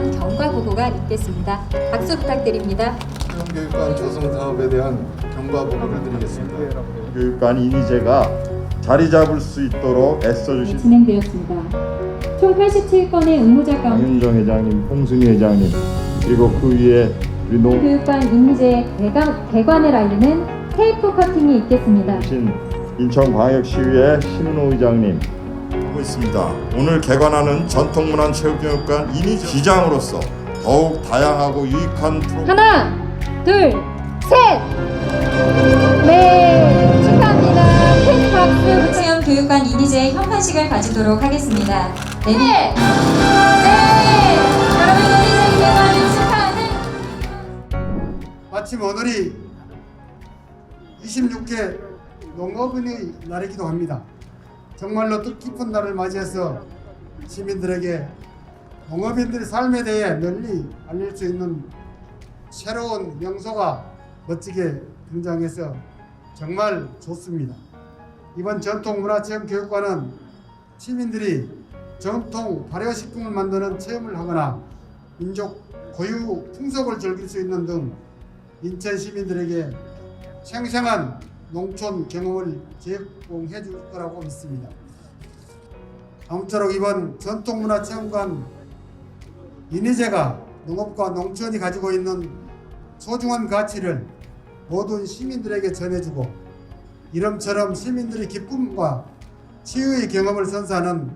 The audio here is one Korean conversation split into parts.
대한 경과 보고가 있겠습니다. 박수 부탁드립니다. 교육관 조성 사업에 대한 경과 보고를 드리겠습니다. 교육관 인이제가 자리 잡을 수 있도록 애써주신 진행되었습니다. 총 87건의 의무자 가운데 강윤정 회장님, 홍순희 회장님 그리고 그 위에 우리 농 교육관 임제 개관, 개관을 알리는 테이프 커팅이 있겠습니다. 신 인천광역시의회 신은호 의장님 하고 있습니다. 오늘 개관하는 전통문화체육교육관 인이제 기장으로서 더욱 다양하고 유익한 프로 하나, 둘, 셋! 네, 축하합니다. 큰 박수 체험 교육관 이니제 현판식을 가지도록 하겠습니다. 네. 네. 여러분 이니제 개관을 축하하는 마침 오늘이 26회 농업인의 날이기도 합니다. 정말로 뜻깊은 날을 맞이해서 시민들에게 농업인들의 삶에 대해 널리 알릴 수 있는 새로운 명소가 멋지게 등장해서 정말 좋습니다. 이번 전통문화체험 교육관은 시민들이 전통 발효식품을 만드는 체험을 하거나 민족 고유 풍속을 즐길 수 있는 등 인천 시민들에게 생생한 농촌 경험을 제공해 줄 거라고 믿습니다. 아무쪼록 이번 전통문화체험관 인희제가 농업과 농촌이 가지고 있는 소중한 가치를 모든 시민들에게 전해주고 이름처럼 시민들의 기쁨과 치유의 경험을 선사하는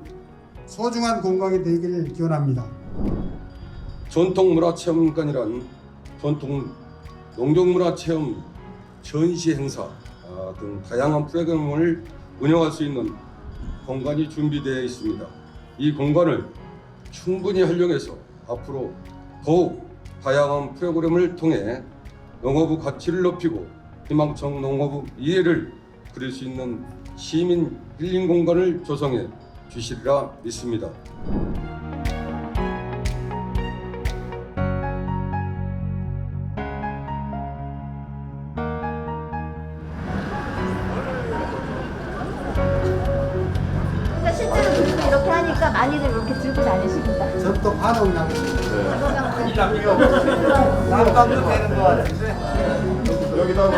소중한 공간이 되기를 기원합니다. 전통문화체험관이란 전통 농경문화체험 전시 행사 아, 등 다양한 프로그램을 운영할 수 있는 공간이 준비되어 있습니다. 이 공간을 충분히 활용해서 앞으로 더욱 다양한 프로그램을 통해 농업의 가치를 높이고 희망청 농업의 이해를 그릴 수 있는 시민 힐링 공간을 조성해 주시리라 믿습니다. 많이들 이렇게 들고 다니십니다. 저도 반응이 나겠습니다. 여기다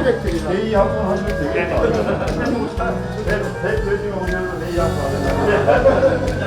회의 한번 하시면 되겠다. 네, 네, 네, 오면 회의 한번 하자.